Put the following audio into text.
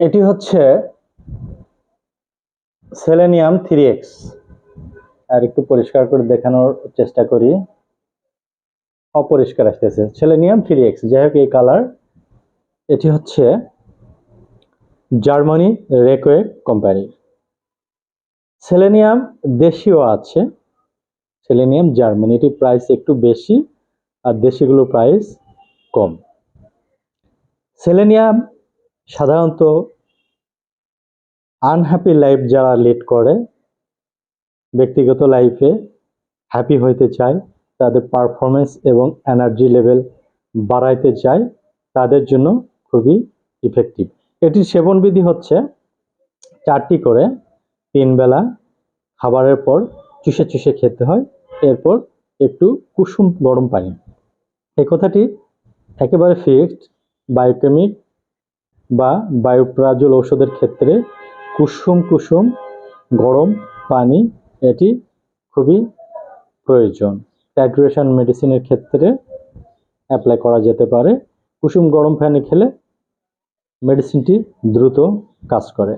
এটি হচ্ছে selenium three x আর একটু পরিষ্কার করে দেখানোর চেষ্টা করি। অপরিষ্কার আসতেছে। সেলেনিয়াম থ্রি এক্স যাই হোক এই কালার এটি হচ্ছে জার্মানি রেকোয়ে কোম্পানির সেলেনিয়াম দেশীয় আছে। সেলেনিয়াম জার্মানি এটির প্রাইস একটু বেশি, আর দেশিগুলোর প্রাইস কম। সেলেনিয়াম সাধারণত আনহ্যাপি লাইফ যারা লিড করে, ব্যক্তিগত লাইফে হ্যাপি হইতে চায়, তাদের পারফরমেন্স এবং এনার্জি লেভেল বাড়াইতে চায়, তাদের জন্য খুবই ইফেক্টিভ এটির সেবনবিধি হচ্ছে চারটি করে, তিন বেলা খাবারের পর চুষে চুষে খেতে হয়, এরপর একটু কুসুম গরম পানি। এই কথাটি একেবারে ফিক্সড বায়োকেমিক বা বায়ুপ্রাজল ঔষধের ক্ষেত্রে কুসুম কুসুম, গরম পানি, এটি খুবই প্রয়োজন। টাইট্রেশন মেডিসিনের ক্ষেত্রে অ্যাপ্লাই করা যেতে পারে। কুসুম গরম পানি খেলে মেডিসিনটি দ্রুত কাজ করে।